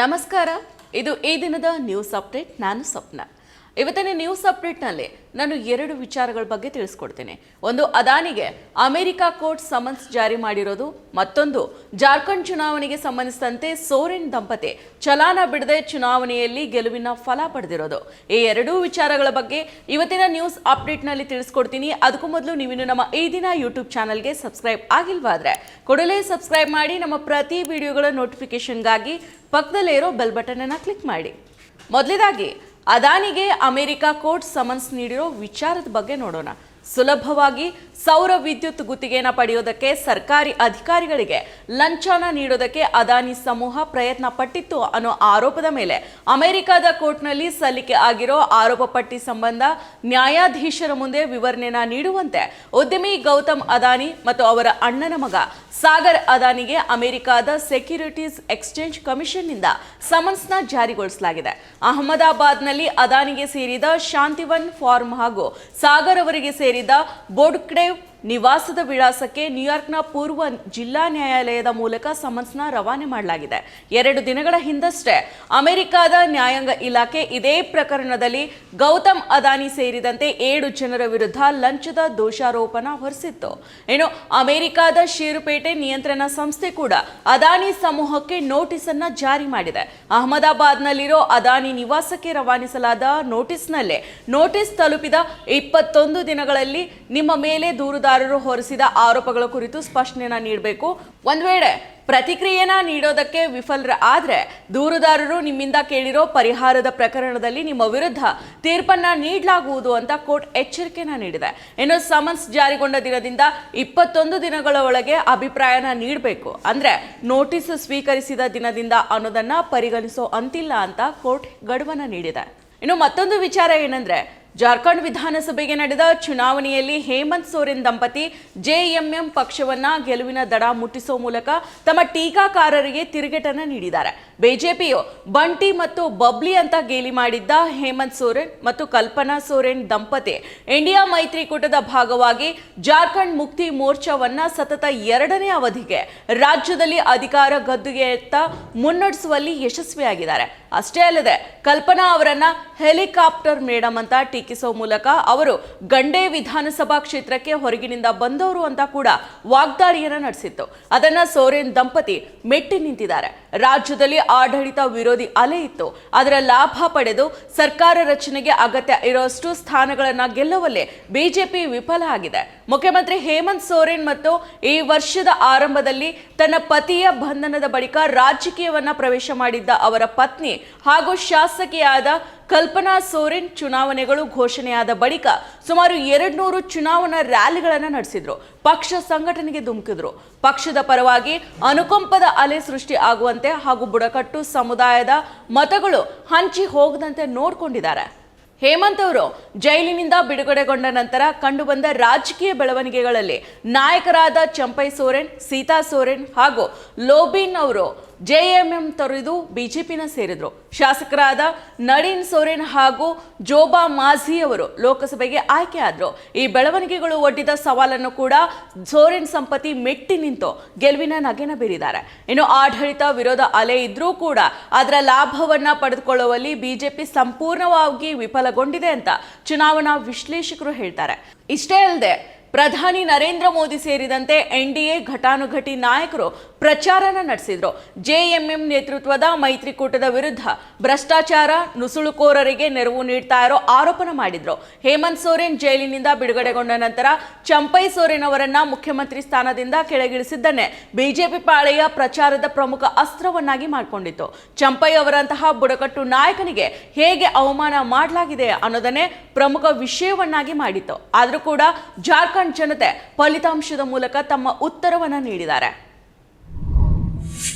ನಮಸ್ಕಾರ. ಇದು ಈ ದಿನದ ನ್ಯೂಸ್ ಅಪ್ಡೇಟ್ ನಾನು ಸ್ವಪ್ನ. ಇವತ್ತಿನ ನ್ಯೂಸ್ ಅಪ್ಡೇಟ್ನಲ್ಲಿ ನಾನು ಎರಡು ವಿಚಾರಗಳ ಬಗ್ಗೆ ತಿಳಿಸ್ಕೊಡ್ತೇನೆ. ಒಂದು, ಅದಾನಿಗೆ ಅಮೆರಿಕ ಕೋರ್ಟ್ ಸಮನ್ಸ್ ಜಾರಿ ಮಾಡಿರೋದು. ಮತ್ತೊಂದು, ಜಾರ್ಖಂಡ್ ಚುನಾವಣೆಗೆ ಸಂಬಂಧಿಸಿದಂತೆ ಸೋರೆನ್ ದಂಪತಿ ಚಲಾನ ಬಿಡದೆ ಚುನಾವಣೆಯಲ್ಲಿ ಗೆಲುವಿನ ಫಲ ಪಡೆದಿರೋದು. ಈ ಎರಡೂ ವಿಚಾರಗಳ ಬಗ್ಗೆ ಇವತ್ತಿನ ನ್ಯೂಸ್ ಅಪ್ಡೇಟ್ನಲ್ಲಿ ತಿಳಿಸ್ಕೊಡ್ತೀನಿ. ಅದಕ್ಕೂ ಮೊದಲು ನೀವಿನ್ನು ನಮ್ಮ ಈ ದಿನ ಯೂಟ್ಯೂಬ್ ಚಾನಲ್ಗೆ ಸಬ್ಸ್ಕ್ರೈಬ್ ಆಗಿಲ್ವಾದ್ರೆ ಕೂಡಲೇ ಸಬ್ಸ್ಕ್ರೈಬ್ ಮಾಡಿ, ನಮ್ಮ ಪ್ರತಿ ವಿಡಿಯೋಗಳ ನೋಟಿಫಿಕೇಶನ್ಗಾಗಿ ಪಕ್ಕದಲ್ಲೇ ಇರೋ ಬೆಲ್ ಬಟನ್ ಅನ್ನ ಕ್ಲಿಕ್ ಮಾಡಿ. ಮೊದಲೇದಾಗಿ ಅದಾನಿಗೆ ಅಮೆರಿಕ ಕೋರ್ಟ್ ಸಮನ್ಸ್ ನೀಡಿರೋ ವಿಚಾರದ ಬಗ್ಗೆ ನೋಡೋಣ. ಸುಲಭವಾಗಿ ಸೌರ ವಿದ್ಯುತ್ ಗುತ್ತಿಗೆಯನ್ನು ಪಡೆಯೋದಕ್ಕೆ ಸರ್ಕಾರಿ ಅಧಿಕಾರಿಗಳಿಗೆ ಲಂಚನ ನೀಡೋದಕ್ಕೆ ಅದಾನಿ ಸಮೂಹ ಪ್ರಯತ್ನ ಪಟ್ಟಿತ್ತು ಅನ್ನೋ ಆರೋಪದ ಮೇಲೆ ಅಮೆರಿಕದ ಕೋರ್ಟ್ನಲ್ಲಿ ಸಲ್ಲಿಕೆ ಆಗಿರೋ ಆರೋಪ ಪಟ್ಟಿ ಸಂಬಂಧ ನ್ಯಾಯಾಧೀಶರ ಮುಂದೆ ವಿವರಣೆನ ನೀಡುವಂತೆ ಉದ್ಯಮಿ ಗೌತಮ್ ಅದಾನಿ ಮತ್ತು ಅವರ ಅಣ್ಣನ ಮಗ ಸಾಗರ್ ಅದಾನಿಗೆ ಅಮೆರಿಕದ ಸೆಕ್ಯುರಿಟೀಸ್ ಎಕ್ಸ್ಚೇಂಜ್ ಕಮಿಷನ್ನಿಂದ ಸಮನ್ಸ್ನ ಜಾರಿಗೊಳಿಸಲಾಗಿದೆ. ಅಹಮದಾಬಾದ್ನಲ್ಲಿ ಅದಾನಿಗೆ ಸೇರಿದ ಶಾಂತಿವನ್ ಫಾರ್ಮ್ ಹಾಗೂ ಸಾಗರ್ ಅವರಿಗೆ ಬೋಡ್ಕ್ಡೇವ್ ನಿವಾಸದ ವಿಳಾಸಕ್ಕೆ ನ್ಯೂಯಾರ್ಕ್ನ ಪೂರ್ವ ಜಿಲ್ಲಾ ನ್ಯಾಯಾಲಯದ ಮೂಲಕ ಸಮನ್ಸ್ನ ರವಾನೆ ಮಾಡಲಾಗಿದೆ. ಎರಡು ದಿನಗಳ ಹಿಂದಷ್ಟೇ ಅಮೆರಿಕದ ನ್ಯಾಯಾಂಗ ಇಲಾಖೆ ಇದೇ ಪ್ರಕರಣದಲ್ಲಿ ಗೌತಮ್ ಅದಾನಿ ಸೇರಿದಂತೆ ಏಳು ಜನರ ವಿರುದ್ಧ ಲಂಚದ ದೋಷಾರೋಪಣ ಹೊರಿಸಿತ್ತು. ಇನ್ನು ಅಮೆರಿಕದ ಷೇರುಪೇಟೆ ನಿಯಂತ್ರಣ ಸಂಸ್ಥೆ ಕೂಡ ಅದಾನಿ ಸಮೂಹಕ್ಕೆ ನೋಟಿಸ್ ಅನ್ನ ಜಾರಿ ಮಾಡಿದೆ. ಅಹಮದಾಬಾದ್ನಲ್ಲಿರೋ ಅದಾನಿ ನಿವಾಸಕ್ಕೆ ರವಾನಿಸಲಾದ ನೋಟಿಸ್ನಲ್ಲೇ ನೋಟಿಸ್ ತಲುಪಿದ ಇಪ್ಪತ್ತೊಂದು ದಿನಗಳಲ್ಲಿ ನಿಮ್ಮ ಮೇಲೆ ದೂರುದಾರರು ಹೊರಿಸಿದ ಆರೋಪಗಳ ಕುರಿತು ಸ್ಪಷ್ಟನೆಯನ್ನ ನೀಡಬೇಕು. ಒಂದು ವೇಳೆ ಪ್ರತಿಕ್ರಿಯೆನ ನೀಡೋದಕ್ಕೆ ವಿಫಲರ ಆದರೆ ದೂರುದಾರರು ನಿಮ್ಮಿಂದ ಕೇಳಿರೋ ಪರಿಹಾರದ ಪ್ರಕರಣದಲ್ಲಿ ನಿಮ್ಮ ವಿರುದ್ಧ ತೀರ್ಪನ್ನ ನೀಡಲಾಗುವುದು ಅಂತ ಕೋರ್ಟ್ ಎಚ್ಚರಿಕೆನ ನೀಡಿದೆ. ಇನ್ನು ಸಮನ್ಸ್ ಜಾರಿಗೊಂಡ ದಿನದಿಂದ ಇಪ್ಪತ್ತೊಂದು ದಿನಗಳ ಒಳಗೆ ಅಭಿಪ್ರಾಯನ ನೀಡಬೇಕು. ಅಂದ್ರೆ ನೋಟಿಸ್ ಸ್ವೀಕರಿಸಿದ ದಿನದಿಂದ ಅನ್ನೋದನ್ನ ಪರಿಗಣಿಸೋ ಅಂತಿಲ್ಲ ಅಂತ ಕೋರ್ಟ್ ಗಡುವನ್ನು ನೀಡಿದೆ. ಇನ್ನು ಮತ್ತೊಂದು ವಿಚಾರ ಏನಂದ್ರೆ ಜಾರ್ಖಂಡ್ ವಿಧಾನಸಭೆಗೆ ನಡೆದ ಚುನಾವಣೆಯಲ್ಲಿ ಹೇಮಂತ್ ಸೋರೆನ್ ದಂಪತಿ ಜೆಎಂಎಂ ಪಕ್ಷವನ್ನ ಗೆಲುವಿನ ದಡ ಮುಟ್ಟಿಸುವ ಮೂಲಕ ತಮ್ಮ ಟೀಕಾಕಾರರಿಗೆ ತಿರುಗೇಟನ್ನು ನೀಡಿದ್ದಾರೆ. ಬಿಜೆಪಿಯು ಬಂಟಿ ಮತ್ತು ಬಬ್ಲಿ ಅಂತ ಗೇಲಿ ಮಾಡಿದ್ದ ಹೇಮಂತ್ ಸೋರೆನ್ ಮತ್ತು ಕಲ್ಪನಾ ಸೋರೆನ್ ದಂಪತಿ. ಇಂಡಿಯಾ ಮೈತ್ರಿಕೂಟದ ಭಾಗವಾಗಿ ಜಾರ್ಖಂಡ್ ಮುಕ್ತಿ ಮೋರ್ಚಾವನ್ನ ಸತತ ಎರಡನೇ ಅವಧಿಗೆ ರಾಜ್ಯದಲ್ಲಿ ಅಧಿಕಾರ ಗದ್ದುಗೆಯತ್ತ ಮುನ್ನಡೆಸುವಲ್ಲಿ ಯಶಸ್ವಿಯಾಗಿದ್ದಾರೆ. ಅಷ್ಟೇ ಅಲ್ಲದೆ ಕಲ್ಪನಾ ಅವರನ್ನ ಹೆಲಿಕಾಪ್ಟರ್ ಮೇಡಮ್ ಅಂತ ಟೀಕಿಸುವ ಮೂಲಕ ಅವರು ಗಂಡೆ ವಿಧಾನಸಭಾ ಕ್ಷೇತ್ರಕ್ಕೆ ಹೊರಗಿನಿಂದ ಬಂದವರು ಅಂತ ಕೂಡ ವಾಗ್ದಾಳಿಯನ್ನ ನಡೆಸಿತ್ತು. ಅದನ್ನ ಸೋರೆನ್ ದಂಪತಿ ಮೆಟ್ಟಿ ನಿಂತಿದ್ದಾರೆ. ರಾಜ್ಯದಲ್ಲಿ ಆಡಳಿತ ವಿರೋಧಿ ಅಲೆ ಇತ್ತು. ಅದರ ಲಾಭ ಪಡೆದು ಸರ್ಕಾರ ರಚನೆಗೆ ಅಗತ್ಯ ಇರೋಷ್ಟು ಸ್ಥಾನಗಳನ್ನು ಗೆಲ್ಲುವಲ್ಲಿ ಬಿಜೆಪಿ ವಿಫಲ ಆಗಿದೆ. ಮುಖ್ಯಮಂತ್ರಿ ಹೇಮಂತ್ ಸೋರೆನ್ ಮತ್ತು ಈ ವರ್ಷದ ಆರಂಭದಲ್ಲಿ ತನ್ನ ಪತಿಯ ಬಂಧನದ ಬಳಿಕ ರಾಜಕೀಯವನ್ನ ಪ್ರವೇಶ ಮಾಡಿದ್ದ ಅವರ ಪತ್ನಿ ಹಾಗೂ ಶಾಸಕಿಯಾದ ಕಲ್ಪನಾ ಸೋರೆನ್ ಚುನಾವಣೆಗಳು ಘೋಷಣೆಯಾದ ಬಳಿಕ ಸುಮಾರು ಎರಡ್ನೂರು ಚುನಾವಣಾ ರ್ಯಾಲಿಗಳನ್ನು ನಡೆಸಿದ್ರು. ಪಕ್ಷ ಸಂಘಟನೆಗೆ ಧುಮುಕಿದ್ರು. ಪಕ್ಷದ ಪರವಾಗಿ ಅನುಕಂಪದ ಅಲೆ ಸೃಷ್ಟಿ ಆಗುವಂತೆ ಹಾಗೂ ಬುಡಕಟ್ಟು ಸಮುದಾಯದ ಮತಗಳು ಹಂಚಿ ಹೋಗದಂತೆ ನೋಡ್ಕೊಂಡಿದ್ದಾರೆ. ಹೇಮಂತ್ ಅವರು ಜೈಲಿನಿಂದ ಬಿಡುಗಡೆಗೊಂಡ ನಂತರ ಕಂಡುಬಂದ ರಾಜಕೀಯ ಬೆಳವಣಿಗೆಗಳಲ್ಲಿ ನಾಯಕರಾದ ಚಂಪೈ ಸೋರೆನ್, ಸೀತಾ ಸೋರೆನ್ ಹಾಗೂ ಲೋಬಿನ್ ಅವರು ಜೆಎಂಎಂ ತೊರೆದು ಬಿಜೆಪಿನ ಸೇರಿದ್ರು. ಶಾಸಕರಾದ ನಳಿನ್ ಸೋರೆನ್ ಹಾಗೂ ಜೋಬಾ ಮಾಝಿ ಅವರು ಲೋಕಸಭೆಗೆ ಆಯ್ಕೆಯಾದರು ಈ ಬೆಳವಣಿಗೆಗಳು ಒಡ್ಡಿದ ಸವಾಲನ್ನು ಕೂಡ ಸೋರೆನ್ ಸಂಪತಿ ಮೆಟ್ಟಿ ನಿಂತು ಗೆಲುವಿನ ನಗೆನ ಬೀರಿದ್ದಾರೆ. ಇನ್ನು ಆಡಳಿತ ವಿರೋಧ ಅಲೆ ಇದ್ರೂ ಕೂಡ ಅದರ ಲಾಭವನ್ನ ಪಡೆದುಕೊಳ್ಳುವಲ್ಲಿ ಬಿಜೆಪಿ ಸಂಪೂರ್ಣವಾಗಿ ವಿಫಲಗೊಂಡಿದೆ ಅಂತ ಚುನಾವಣಾ ವಿಶ್ಲೇಷಕರು ಹೇಳ್ತಾರೆ. ಇಷ್ಟೇ ಅಲ್ಲದೆ ಪ್ರಧಾನಿ ನರೇಂದ್ರ ಮೋದಿ ಸೇರಿದಂತೆ ಎನ್ಡಿಎ ಘಟಾನುಘಟಿ ನಾಯಕರು ಪ್ರಚಾರನ ನಡೆಸಿದ್ರು. ಜೆಎಂಎಂ ನೇತೃತ್ವದ ಮೈತ್ರಿಕೂಟದ ವಿರುದ್ಧ ಭ್ರಷ್ಟಾಚಾರ, ನುಸುಳುಕೋರರಿಗೆ ನೆರವು ನೀಡ್ತಾ ಇರೋ ಆರೋಪನ ಮಾಡಿದ್ರು. ಹೇಮಂತ್ ಸೋರೆನ್ ಜೈಲಿನಿಂದ ಬಿಡುಗಡೆಗೊಂಡ ನಂತರ ಚಂಪೈ ಸೋರೆನ್ ಅವರನ್ನ ಮುಖ್ಯಮಂತ್ರಿ ಸ್ಥಾನದಿಂದ ಕೆಳಗಿಳಿಸಿದ್ದನ್ನೇ ಬಿಜೆಪಿ ಪಾಳೆಯ ಪ್ರಚಾರದ ಪ್ರಮುಖ ಅಸ್ತ್ರವನ್ನಾಗಿ ಮಾಡಿಕೊಂಡಿತ್ತು. ಚಂಪೈ ಅವರಂತಹ ಬುಡಕಟ್ಟು ನಾಯಕನಿಗೆ ಹೇಗೆ ಅವಮಾನ ಮಾಡಲಾಗಿದೆ ಅನ್ನೋದನ್ನೇ ಪ್ರಮುಖ ವಿಷಯವನ್ನಾಗಿ ಮಾಡಿತ್ತು. ಆದರೂ ಕೂಡ ಜಾರ್ಖಂಡ್ ಜನತೆ ಫಲಿತಾಂಶದ ಮೂಲಕ ತಮ್ಮ ಉತ್ತರವನ್ನ ನೀಡಿದ್ದಾರೆ.